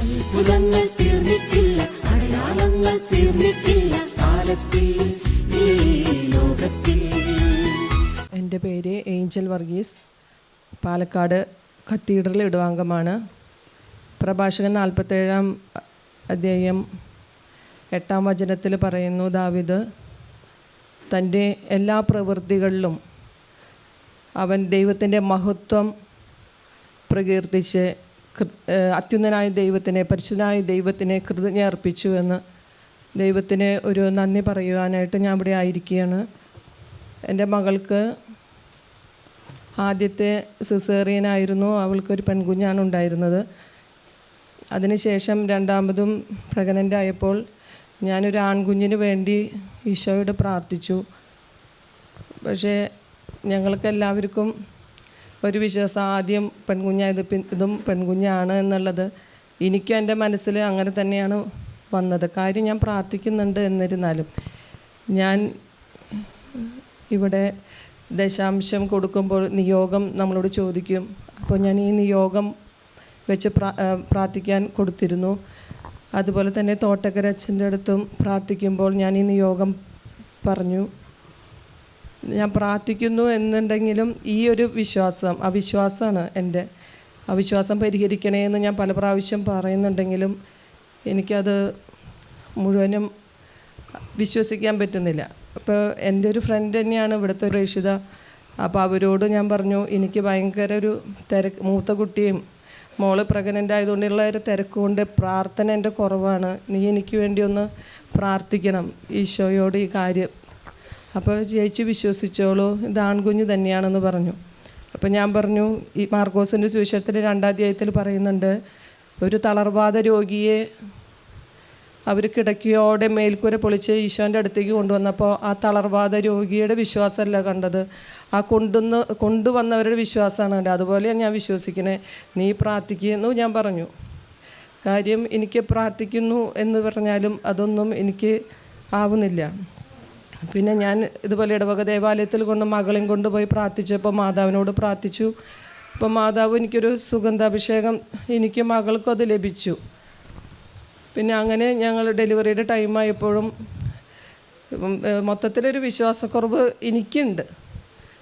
അത്ഭുതങ്ങൾ തീർന്നിട്ടില്ല അടയാളങ്ങൾ തീർന്നിട്ടില്ല കാലത്തിൽ എന്റെ പേര് ഏഞ്ചൽ വർഗീസ്. പാലക്കാട് കത്തീഡ്രൽ ഇടവാംഗമാണ്. പ്രഭാഷകൻ നാൽപ്പത്തേഴാം അധ്യായം എട്ടാം വചനത്തിൽ പറയുന്നു ദാവിദ് തന്റെ എല്ലാ പ്രവൃത്തികളിലും അവൻ ദൈവത്തിന്റെ മഹത്വം പ്രകീർത്തിച്ച് അത്യുന്നനായ ദൈവത്തിനെ പരിശുദ്ധനായ ദൈവത്തിനെ കൃതജ്ഞ അർപ്പിച്ചു എന്ന് ദൈവത്തിന് ഒരു നന്ദി പറയുവാനായിട്ട് ഞാൻ ഇവിടെ ആയിരിക്കുകയാണ്. എന്റെ മകൾക്ക് ആദ്യത്തെ സിസേറിയനായിരുന്നു. അവൾക്കൊരു പെൺകുഞ്ഞാണ് ഉണ്ടായിരുന്നത്. അതിനുശേഷം രണ്ടാമതും പ്രഗ്നന്റ് ആയപ്പോൾ ഞാനൊരു ആൺകുഞ്ഞിന് വേണ്ടി ഈശോയോട് പ്രാർത്ഥിച്ചു. പക്ഷേ ഞങ്ങൾക്ക് എല്ലാവർക്കും ഒരു വിശ്വാസം ആദ്യം പെൺകുഞ്ഞായത് ഇതും പെൺകുഞ്ഞാണ് എന്നുള്ളത് എനിക്കും എന്റെ മനസ്സിൽ അങ്ങനെ തന്നെയാണ് വന്നത്. കാര്യം ഞാൻ പ്രാർത്ഥിക്കുന്നുണ്ട് എന്നിരുന്നാലും ഞാൻ ഇവിടെ ദശാംശം കൊടുക്കുമ്പോൾ നിയോഗം നമ്മളോട് ചോദിക്കും. അപ്പോൾ ഞാൻ ഈ നിയോഗം വെച്ച് പ്രാ പ്രാർത്ഥിക്കാൻ കൊടുത്തിരുന്നു. അതുപോലെ തന്നെ തോട്ടക്കര അച്ഛന്റെ അടുത്തും പ്രാർത്ഥിക്കുമ്പോൾ ഞാൻ ഈ നിയോഗം പറഞ്ഞു. ഞാൻ പ്രാർത്ഥിക്കുന്നു എന്നുണ്ടെങ്കിലും ഈ ഒരു വിശ്വാസം അവിശ്വാസമാണ് എന്റെ. അവിശ്വാസം പരിഹരിക്കണേ എന്ന് ഞാൻ പല പ്രാവശ്യം പറയുന്നുണ്ടെങ്കിലും എനിക്കത് മുഴുവനും വിശ്വസിക്കാൻ പറ്റുന്നില്ല. അപ്പോൾ എന്റെ ഒരു ഫ്രണ്ട് തന്നെയാണ് ഇവിടുത്തെ രക്ഷിത അപ്പോൾ അവരോട് ഞാൻ പറഞ്ഞു എനിക്ക് ഭയങ്കര ഒരു തിരക്ക് മൂത്ത കുട്ടിയും മോൾ പ്രഗ്നന്റ് ആയതുകൊണ്ടുള്ള ഒരു തിരക്ക് കൊണ്ട് പ്രാർത്ഥന എന്റെ കുറവാണ്. നീ എനിക്ക് വേണ്ടി ഒന്ന് പ്രാർത്ഥിക്കണം ഈശോയോട് ഈ കാര്യം. അപ്പോൾ ചേച്ചി വിശ്വസിച്ചോളൂ. ഇത് ആൺകുഞ്ഞ് തന്നെയാണെന്ന് പറഞ്ഞു. അപ്പോൾ ഞാൻ പറഞ്ഞു ഈ മാർക്കോസിന്റെ സുവിശേഷത്തിൽ രണ്ടാധ്യായത്തിൽ പറയുന്നുണ്ട് ഒരു തളർവാദ രോഗിയെ അവർ കിടക്കിയോടെ മേൽക്കൂര പൊളിച്ച് ഈശോന്റെ അടുത്തേക്ക് കൊണ്ടുവന്നപ്പോൾ ആ തളർവാദ രോഗിയുടെ വിശ്വാസമല്ല കണ്ടത്. ആ കൊണ്ടുവന്ന് കൊണ്ടുവന്നവരുടെ വിശ്വാസമാണ് കണ്ടത്. അതുപോലെയാണ് ഞാൻ വിശ്വസിക്കണേ. നീ പ്രാർത്ഥിക്കുന്നു ഞാൻ പറഞ്ഞു. കാര്യം എനിക്ക് പ്രാർത്ഥിക്കുന്നു എന്ന് പറഞ്ഞാലും അതൊന്നും എനിക്ക് ആവുന്നില്ല. പിന്നെ ഞാൻ ഇതുപോലെ ഇടവക ദേവാലയത്തിൽ കൊണ്ട് മകളെയും കൊണ്ടുപോയി പ്രാർത്ഥിച്ചപ്പോൾ മാതാവിനോട് പ്രാർത്ഥിച്ചു. അപ്പോൾ മാതാവ് എനിക്കൊരു സുഗന്ധാഭിഷേകം എനിക്ക് മകൾക്കും അത് ലഭിച്ചു. പിന്നെ അങ്ങനെ ഞങ്ങൾ ഡെലിവറിയുടെ ടൈമായപ്പോഴും മൊത്തത്തിലൊരു വിശ്വാസക്കുറവ് എനിക്കുണ്ട്.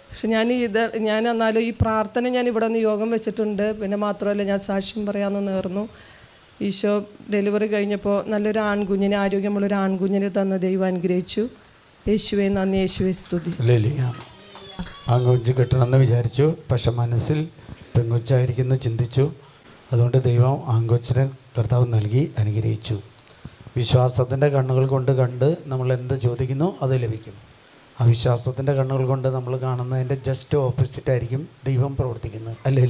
പക്ഷെ ഞാൻ ഇത് ഞാൻ എന്നാലും ഈ പ്രാർത്ഥന ഞാൻ ഇവിടെ നിന്ന് യോഗം വെച്ചിട്ടുണ്ട്. പിന്നെ മാത്രമല്ല ഞാൻ സാക്ഷ്യം പറയാമെന്ന് നേർന്നു. ഈശോ ഡെലിവറി കഴിഞ്ഞപ്പോൾ നല്ലൊരു ആൺകുഞ്ഞിനെ ആരോഗ്യമുള്ളൊരു ആൺകുഞ്ഞിനെ തന്ന് ദൈവം അനുഗ്രഹിച്ചു. യേശുവെ നന്ദി യേശുവെ സ്തുതി. ലേലിയ ആൺകൊഞ്ച് കിട്ടണമെന്ന് വിചാരിച്ചു. പക്ഷെ മനസ്സിൽ പെങ്കൊച്ചായിരിക്കുന്നു ചിന്തിച്ചു. അതുകൊണ്ട് ദൈവം ആങ്കൊച്ചിനെ കർത്താവ് നൽകി അനുഗ്രഹിച്ചു. വിശ്വാസത്തിന്റെ കണ്ണുകൾ കൊണ്ട് കണ്ട് നമ്മൾ എന്ത് ചോദിക്കുന്നു അത് ലഭിക്കും. ആ വിശ്വാസത്തിന്റെ കണ്ണുകൾ കൊണ്ട് നമ്മൾ കാണുന്നതിന്റെ ജസ്റ്റ് ഓപ്പോസിറ്റ് ആയിരിക്കും ദൈവം പ്രവർത്തിക്കുന്നത്. അല്ലേ